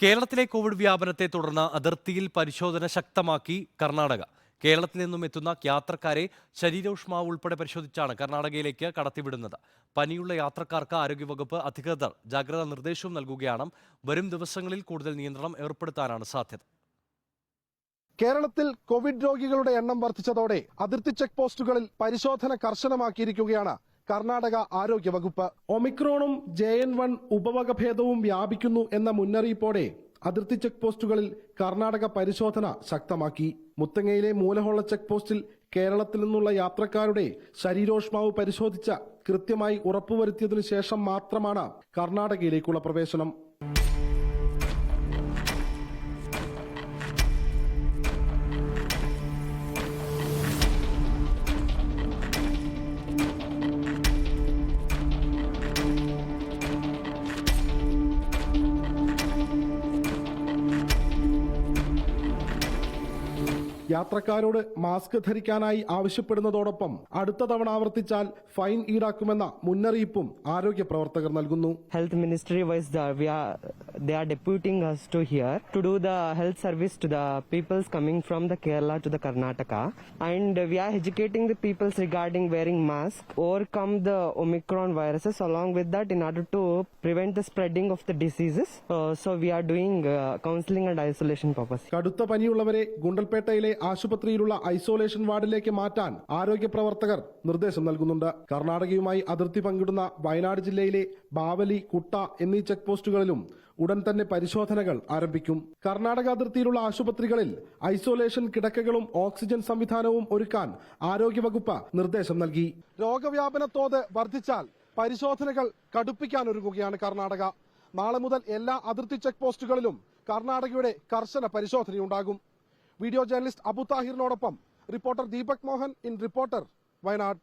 കേരളത്തിലെ കോവിഡ് വ്യാപനത്തെ തുടർന്ന് അതിർത്തിയിൽ പരിശോധന ശക്തമാക്കി കർണാടക. കേരളത്തിൽ നിന്നും എത്തുന്ന യാത്രക്കാരെ ശരീരോഷ്മാവ് ഉൾപ്പെടെ പരിശോധിച്ചാണ് കർണാടകയിലേക്ക് കടത്തിവിടുന്നത്. പനിയുള്ള യാത്രക്കാർക്ക് ആരോഗ്യവകുപ്പ് അധികൃതർ ജാഗ്രതാ നിർദ്ദേശവും നൽകുകയാണ്. വരും ദിവസങ്ങളിൽ കൂടുതൽ നിയന്ത്രണം ഏർപ്പെടുത്താനാണ് സാധ്യത. കേരളത്തിൽ കോവിഡ് രോഗികളുടെ എണ്ണം വർദ്ധിച്ചതോടെ അതിർത്തി ചെക്ക് പോസ്റ്റുകളിൽ പരിശോധന കർശനമാക്കിയിരിക്കുകയാണ് കർണാടക ആരോഗ്യ വകുപ്പ് ഒമിക്രോണും ജെ എൻ വൺ ഉപവകഭേദവും വ്യാപിക്കുന്നു എന്ന മുന്നറിയിപ്പോടെ അതിർത്തി ചെക്ക് പോസ്റ്റുകളിൽ കർണാടക പരിശോധന ശക്തമാക്കി. മുത്തങ്ങയിലെ മൂലഹോള ചെക്ക് പോസ്റ്റിൽ കേരളത്തിൽ നിന്നുള്ള യാത്രക്കാരുടെ ശരീരോഷ്മാവ് പരിശോധിച്ച കൃത്യമായി ഉറപ്പുവരുത്തിയതിനു ശേഷം മാത്രമാണ് കർണാടകയിലേക്കുള്ള പ്രവേശനം. യാത്രക്കാരോട് മാസ്ക് ധരിക്കാനായി ആവശ്യപ്പെടുന്നതോടൊപ്പം അടുത്ത തവണ ആവർത്തിച്ചാൽ ഫൈൻ ഈടാക്കുമെന്ന മുന്നറിയിപ്പും ആരോഗ്യ പ്രവർത്തകർ നൽകുന്നു health ministry wise they are deputing us to here to do the health service to the peoples coming from the kerala to the karnataka and we are educating the peoples regarding wearing mask overcome the omicron viruses along with that in order to prevent the spreading of the diseases uh, so we are doing uh, counseling and isolation purpose കടുത്ത പനിയുള്ളവരെ ഗുണ്ടൽപേട്ടയിലെ ആശുപത്രിയിലുള്ള isolation വാർഡിലേക്ക് മാറ്റാൻ ആരോഗ്യ പ്രവർത്തകർ നിർദ്ദേശം നൽകുന്നുണ്ട്. കർണാടകയുമായി അതിർത്തി പങ്കിടുന്ന വയനാട് ജില്ലയിലെ ബാവലി കുട്ട എന്നീ ചെക്ക് പോസ്റ്റുകളിലും ഉടൻ തന്നെ പരിശോധനകൾ ആരംഭിക്കും. കർണാടക അതിർത്തിയിലുള്ള ആശുപത്രികളിൽ ഐസൊലേഷൻ കിടക്കകളും ഓക്സിജൻ സംവിധാനവും ഒരുക്കാൻ ആരോഗ്യവകുപ്പ് നിർദ്ദേശം നൽകി. രോഗവ്യാപന തോത് വർദ്ധിച്ചാൽ പരിശോധനകൾ കടുപ്പിക്കാനൊരുങ്ങുകയാണ് കർണാടക. നാളെ മുതൽ എല്ലാ അതിർത്തി ചെക്ക് പോസ്റ്റുകളിലും കർണാടകയുടെ കർശന പരിശോധനയുണ്ടാകും. Video journalist Abu താഹിറിനോടൊപ്പം reporter Deepak Mohan in reporter Wayanad.